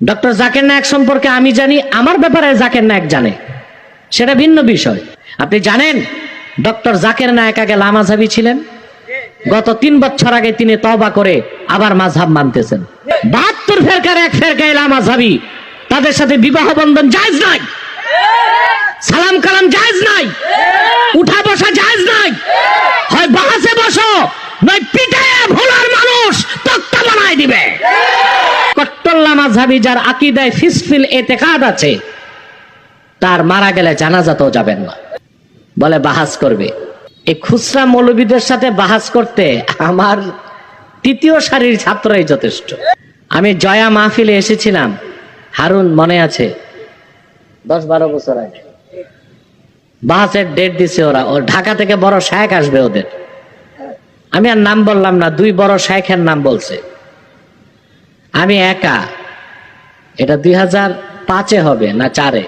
Doctor Zakir Naik সম্পর্কে আমি জানি, আমার ব্যাপারে জাকের নায়ক জানে। সেটা ভিন্ন বিষয়। আপনি জানেন, ডক্টর জাকের নায়ক আগে লামাঝাবি ছিলেন? গত তিন বছর আগে তিনি তবা করে আবার মাঝহাব মানতেছেন। বাহাত্তর ফেরকার এক ফেরকায় লামাঝাবি তাদের সাথে বিবাহ বন্ধন জায়জ নাই। সালাম কালাম জায়জ নাই। উঠা বসা জায়জ নাই হয় বাহাসে বসো নয় পিটায় ভোলার মানুষ তক্তা বানায় দিবে কট্টল্লা মাঝহাবি যার আকিদায় ফিসফিল এতেকাদ আছে, তার মারা গেলে জানাজাতেও যাবেন না। বলে বাহাস করবে। এই খুচরা মৌলবীদের সাথে বাহাস করতে আমার তৃতীয় সারির ছাত্রই যথেষ্ট। আমি জয়া মাহফিলে এসেছিলাম। হারুন মনে আছে? দশ বারো বছর আগে। বাহাসের ডেট দিছে ওরা। ও ঢাকা থেকে বড় শায়েক আসবে ওদের। আমি আর নাম বললাম না, দুই বড় শায়েখের নাম বলছে। আমি একা। এটা দুই হাজার পাঁচে হবে না চারে।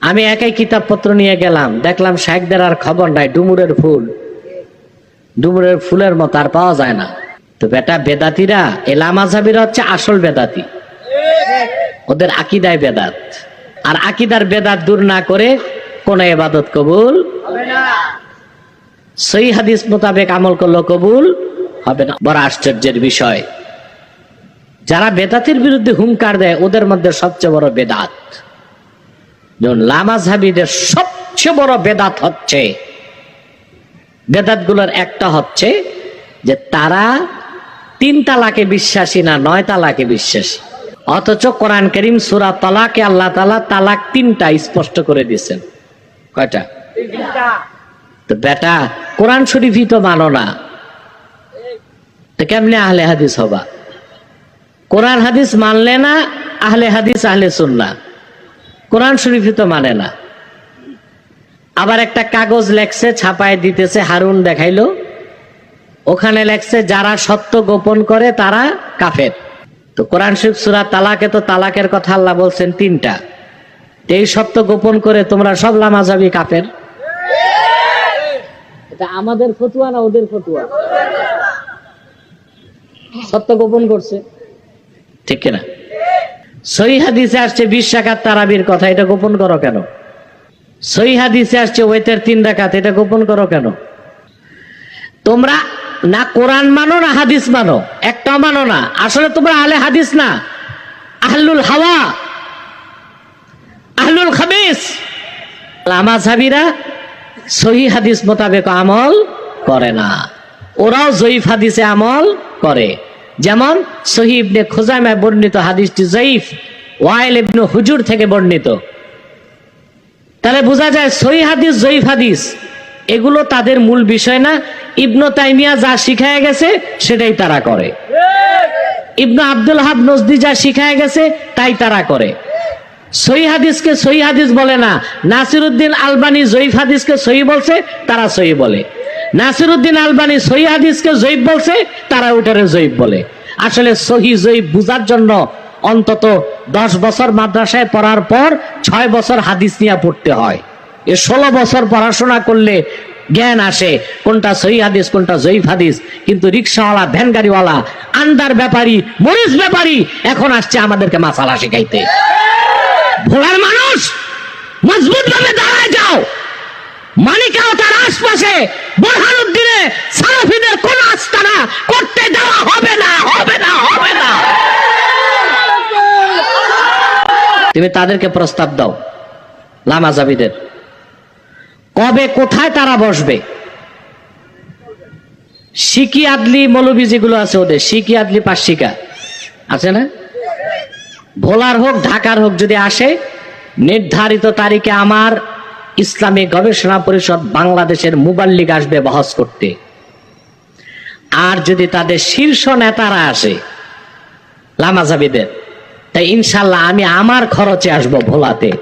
আমি একাই কিতাবপত্র নিয়ে গেলাম, দেখলাম শাহেকদের আর খবর নাই, ডুমুরের ফুল। ডুমুরের ফুলের মতো আর পাওয়া যায় না। তো বেটা বেদাতিরা এলামাজাবিরা হচ্ছে আসল বেদাতি। ওদের আকিদায় বেদাত। আর আকিদার বেদাত দূর না করে কোন এবাদত কবুল সই হাদিস মোতাবেক আমল করল কবুল হবে না। বড় আশ্চর্যের বিষয়। যারা বেদাতের বিরুদ্ধে হুঙ্কার দেয় ওদের মধ্যে সবচেয়ে বড় বেদাত। যেমন লামাজহাবিদের সবচেয়ে বড় বেদাত হচ্ছে বেদাতগুলোর একটা হচ্ছে যে তারা তিন তালাকে বিশ্বাসী না নয় তালাকে বিশ্বাসী। অথচ কোরআন করিম সুরা তালাকে আল্লাহ তালা তালাক তিনটা স্পষ্ট করে দিয়েছেন। কয়টা? তো বেটা কোরআন শরীফই তো মানো না। তো কেমনে আহলে হাদিস হবা? কোরআন হাদিস মানলে না, আহলে হাদিস, আহলে সুন্না কোরআন শরীফই তো মানে না। আবার একটা কাগজ লেখছে, ছাপায় দিতেছে, হারুন দেখাইলো। ওখানে লেখছে, যারা সত্য গোপন করে, তারা কাফের। তো কোরআন শরীফ সুরা তালাকে তো তালাকের কথা আল্লাহ বলছেন তিনটা। এই সত্য গোপন করে, তোমরা সব লামাজাবি কাফের। এটা আমাদের ফতুয়া না ওদের ফতুয়া? সত্য গোপন করছে। ঠিক কিনা? সহি হাদিসে আসছে বিশ রাকাত তারাবির কথা, এটা গোপন করো কেন? সহি হাদিসে আসছে ওয়েতের তিন রাকাত, এটা গোপন করো কেন? তোমরা না কোরআন মানো, না হাদিস মানো, একটা মানো না। আসলে তোমরা আলে হাদিস না। আহলুল হাওয়া, আহলুল খাবিস। লামাঝাবিরা সহি হাদিস মোতাবেক আমল করে না। ওরাও জয়ীফ হাদিসে আমল করে। যেমন সহি ইবনে খোজামায় বর্ণিত হাদিসটি জয়ীফ, ওয়াইল ইবনে হুজুর থেকে বর্ণিত। তাহলে বোঝা যায় সহি হাদিস, জয়ীফ হাদিস, এগুলো তাদের মূল বিষয় না। ইবনু তাইমিয়া যা শিখায় গেছে, সেটাই তারা করে। ইবনু আব্দুল হাব নজদি যা শিখায় গেছে, তাই তারা করে। সহি হাদিসকে সহি হাদিস বলে না। নাসিরুদ্দিন আলবানি জয়ীফ হাদিসকে সহি বলছে, তারা সহি বলে। নাসিরুদ্দিন আলবানি সহি হাদিসকে জয়ীফ বলছে, তারা ওটারে জয়ীফ বলে। আসলে সহি জয়ীফ বুঝার জন্য অন্তত দশ বছর মাদ্রাসায় পড়ার পর ছয় বছর হাদিস নিয়ে পড়তে হয়। এ ষোলো বছর পড়াশোনা করলে জ্ঞান আসে, কোনটা সহি হাদিস, কোনটা জয়ীফ হাদিস। কিন্তু রিক্সাওয়ালা ভ্যান গাড়িওয়ালা আন্দার ব্যাপারী, মরিচ ব্যাপারী, এখন আসছে আমাদেরকে মাসালা শিখাইতে। ভোলার মানুষ মজবুত ভাবে দাঁড়ায় যাও। মানিকাও তার আশপাশে বোরহানুদ্দিনে সালাফিদের কোন আস্তানা করতে দেওয়া হবে না হবে না হবে না। তুমি তাদেরকে প্রস্তাব দাও, লামাজাবিদের। কবে কোথায় তারা বসবে? সিকি আদলি মৌলবী যেগুলো আছে ওদের সিকি আদলি পাশিকা আছে না? ভোলার হোক, ঢাকার হোক যদি আসে, নির্ধারিত তারিখে আমার ইসলামী গবেষণা পরিষদ বাংলাদেশের মুবাল্লিগ আসবে বহস করতে। আর যদি তাদের শীর্ষ নেতারা আসে, লামাজাবিদের, তাই ইনশাল্লাহ আমি আমার খরচে আসব ভোলাতে।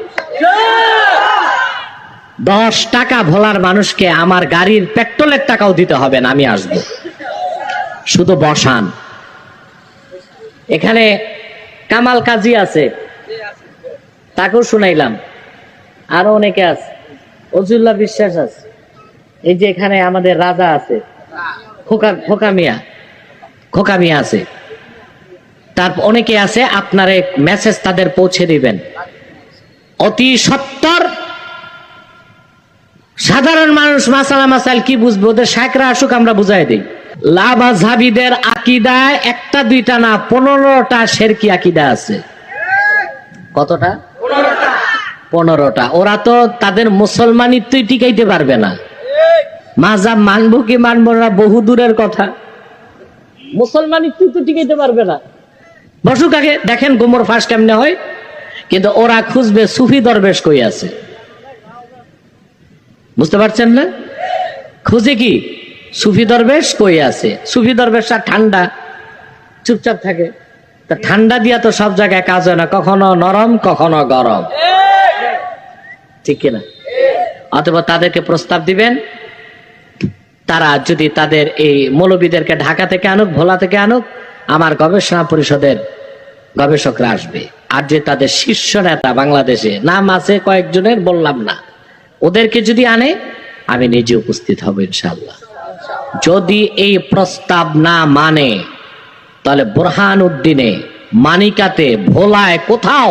দশ টাকা ভোলার মানুষকে আমার গাড়ির পেট্রোলের টাকাও দিতে হবে না, আমি আসব। শুধু বসান। এখানে কামাল কাজী আছে। তাকেও শুনাইলাম। আরও অনেকে আছে। অজুল্লাহ বিশ্বাস আছে। এই যে এখানে আমাদের রাজা আছে, খোকা খোকা মিয়া খোকা মিয়া আছে। তার অনেকে আছে, আপনার মেসেজ তাদের পৌঁছে দিবেন। অতি সত্তর সাধারণ মানুষ মাসালা মাসাল কি বুঝব? ওদের শাকরা আসুক, আমরা বুঝাই দিই। লাভাজাবিদের আকিদায় একটা, দুইটা না, পনেরোটা শেরকি আকিদা আছে। কতটা? পনেরোটা। ওরা তো তাদের মুসলমানিত্বই টিকাইতে পারবে না। মাজাব মানবো কি মানবো না, বহু দূরের কথা। মুসলমানিত্ব তো টিকাইতে পারবে না। বসুক আগে, দেখেন গোমর ফাঁস কেমনে হয়। কিন্তু ওরা খুঁজবে সুফি দরবেশ কই আছে। বুঝতে পারছেন না? খুঁজে কি? সুফি দরবেশ কই আছে? সুফি দরবেশটা ঠান্ডা। চুপচাপ থাকে। তা ঠান্ডা দিয়া তো সব জায়গায় কাজ হয় না। কখনো নরম, কখনো গরম। ঠিক কিনা? অথবা তাদেরকে প্রস্তাব দিবেন, তারা যদি তাদের এই মৌলবীদেরকে ঢাকা থেকে আনুক, ভোলা থেকে আনুক, আমার গবেষণা পরিষদের গবেষকরা আসবে। আর যে তাদের শীর্ষ নেতা বাংলাদেশে, নাম আছে কয়েকজনের, বললাম না। ওদেরকে যদি আনে, আমি নিজে উপস্থিত হব ইনশাল্লাহ যদি এই প্রস্তাব না মানে তাহলে বোরহান উদ্দিনে মানিকাতে ভোলায় কোথাও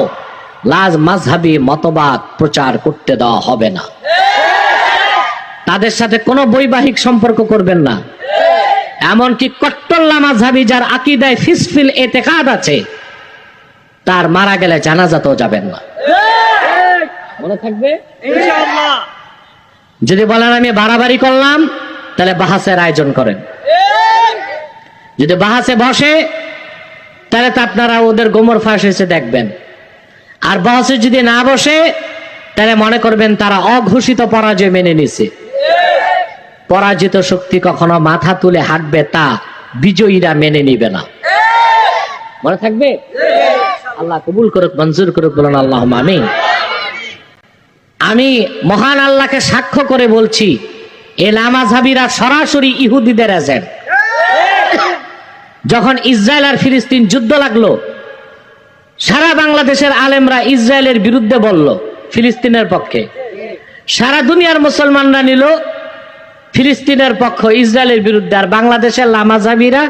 লাজ মাঝহাবি মতবাদ প্রচার করতে দেওয়া হবে না। তাদের সাথে কোনো বৈবাহিক সম্পর্ক করবেন না। এমনকি কট্টল্লা মাঝহাবি যার আকিদায় ফিসফিল এতেকাদ আছে তার মারা গেলে জানাজাতেও যাবেন না। মনে থাকবে? যদি বলেন আমি বাড়াবাড়ি করলাম তাহলে বাহাসের আয়োজন করেন। যদি বাহাসে বসে তাহলে তো আপনারা ওদের গোমর ফাঁস এসে দেখবেন। আর বাহাসে যদি না বসে, তাহলে মনে করবেন তারা অঘোষিত পরাজয় মেনে নিছে পরাজিত শক্তি কখনো মাথা তুলে হাঁটবে তা বিজয়ীরা মেনে নিবে না। মনে থাকবে? আল্লাহ কবুল করুক, মঞ্জুর করুক, বলুন আল্লাহ আমিন। আমি মহান আল্লাহকে সাক্ষ্য করে বলছি, এ লামাঝাবিরা সরাসরি ইহুদিদের এজেন্ট। যখন ইসরায়েল আর ফিলিস্তিন যুদ্ধ লাগল সারা বাংলাদেশের আলেমরা ইসরায়েলের বিরুদ্ধে বলল, ফিলিস্তিনের পক্ষে। সারা দুনিয়ার মুসলমানরা নিল, ফিলিস্তিনের পক্ষ ইসরায়েলের বিরুদ্ধে, আর বাংলাদেশের লামাজাবিরা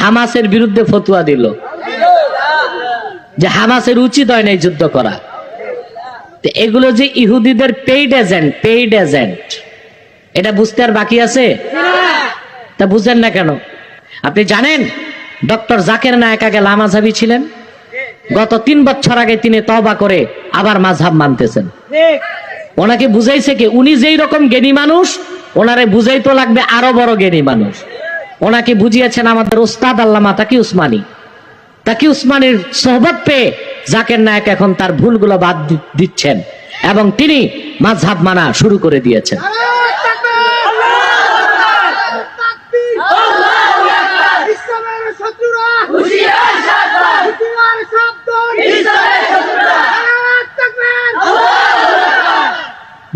হামাসের বিরুদ্ধে ফতুয়া দিল। যে হামাসের উচিত হয় না যুদ্ধ করা। এগুলো যে ইহুদিদের পেইড এজেন্ট পেইড এজেন্ট এটা বুঝতে আর বাকি আছে? তা বুঝেন না কেন? আপনি জানেন, ডক্টর জাকের নায়ক আগে লামাঝাবি ছিলেন? গত তিন বছর আগে তিনি তবা করে আবার মাঝহাব মানতেছেন। ওনাকে বুঝাইছে কি উনি যেই রকম জ্ঞানী মানুষ ওনারে বুঝাইতো লাগবে আরও বড় জ্ঞানী মানুষ। ওনাকে বুঝিয়েছেন আমাদের ওস্তাদ আল্লামা তাকি উসমানী। তাকি উসমানের সোহবত পেয়ে জাকের নায়ক এখন তার ভুলগুলো বাদ দিচ্ছেন এবং তিনি মাঝহাব মানা শুরু করে দিয়েছেন।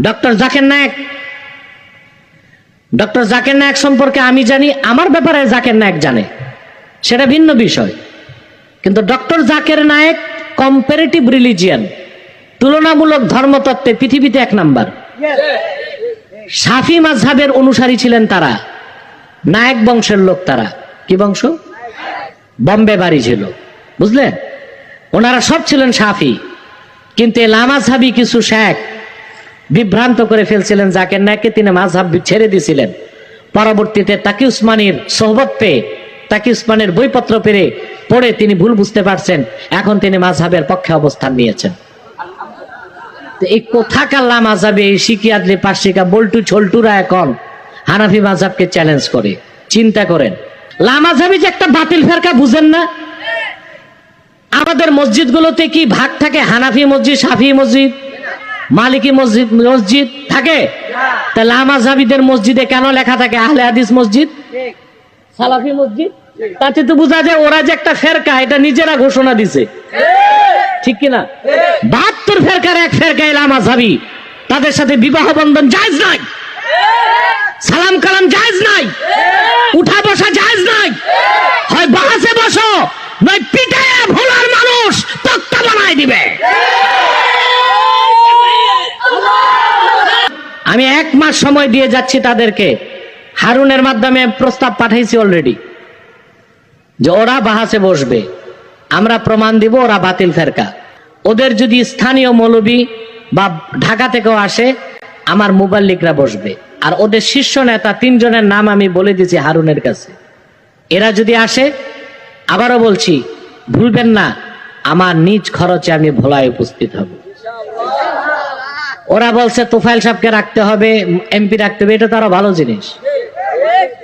ডক্টর জাকের নায়ক ডক্টর জাকের নায়ক সম্পর্কে আমি জানি, আমার ব্যাপারে জাকের নায়ক জানে। সেটা ভিন্ন বিষয়। কিন্তু doctor Zakir Naik comparative religion তুলনামূলক ধর্মতত্ত্বে পৃথিবীতে এক নাম্বার। সাফি মাঝহাবের অনুসারী ছিলেন তারা। নায়ক বংশের লোক তারা। কি বংশ? বম্বে বাড়ি ছিল। বুঝলেন? ওনারা সব ছিলেন সাফি। কিন্তু এই লামাঝহাবি কিছু শেখ বিভ্রান্ত করে ফেলছিলেন জাকের নায়ককে তিনি মাঝহাব ছেড়ে দিয়েছিলেন পরবর্তীতে তাকি উসমানীর সোহবত পেয়ে, তাকি উসমানের বইপত্র পেরে পড়ে তিনি ভুল বুঝতে পারছেন। এখন তিনি মাঝহাবের পক্ষে অবস্থান নিয়েছেন। এই কোথাকার লামাঝাবে এই শিকিয়াদলি পাশিকা বল্টু ছল্টুরা এখন হানাফি মাঝহাবকে চ্যালেঞ্জ করে। চিন্তা করেন লামাঝাবি যে একটা বাতিল ফেরকা বুঝেন না? আমাদের মসজিদগুলোতে কি ভাগ থাকে হানাফি মসজিদ, সাফি মসজিদ? মালিকি মসজিদ মসজিদ থাকে? তাহলে আমাজাবিদের মসজিদে কেন লেখা থাকে? আহলে হাদিস মসজিদ? সালাফি মসজিদ? তাতে তো বোঝা যায় ওরা যে একটা ফেরকা এটা নিজেরা ঘোষণা দিছে। ঠিক। কিনা? বাহাত্তর ফেরকার এক ফেরকা এলাম আজাবি তাদের সাথে বিবাহ বন্ধন জায়জ নাই। সালাম কালাম জায়জ নাই। উঠা বসা জায়জ নাই। হয় বাহাসে বসো নয় পিটায় ভোলার মানুষ তক্তা বানায় দিবে আমি এক মাস সময় দিয়ে যাচ্ছি তাদেরকে। হারুনের মাধ্যমে প্রস্তাব পাঠাইছি অলরেডি যে ওরা বাহাসে বসবে। আমরা প্রমাণ দিব ওরা বাতিল ফেরকা। ওদের যদি স্থানীয় মৌলবী বা ঢাকা থেকেও আসে, আমার মোবাল্লিকরা বসবে। আর ওদের শীর্ষ নেতা তিনজনের নাম আমি বলে দিয়েছি হারুনের কাছে। এরা যদি আসে, আবারও বলছি, ভুলবেন না, আমার নিজ খরচে আমি ভোলায় উপস্থিত হব। ওরা বলছে, তোফাইল সাহেবকে রাখতে হবে, এমপি রাখতে হবে, এটা তো আরও ভালো জিনিস।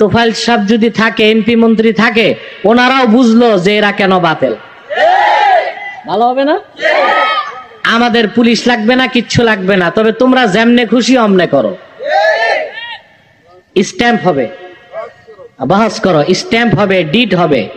তোফাইল সাহেব যদি থাকে, এমপি মন্ত্রী থাকে, ওনারাও বুঝলো যে এরা কেন বাতিল। ভালো হবে না? আমাদের পুলিশ লাগবে না, কিচ্ছু লাগবে না, তবে তোমরা যেমনে খুশি অমনে করো। স্ট্যাম্প হবে। বাহাস করো, স্ট্যাম্প হবে, ডিট হবে।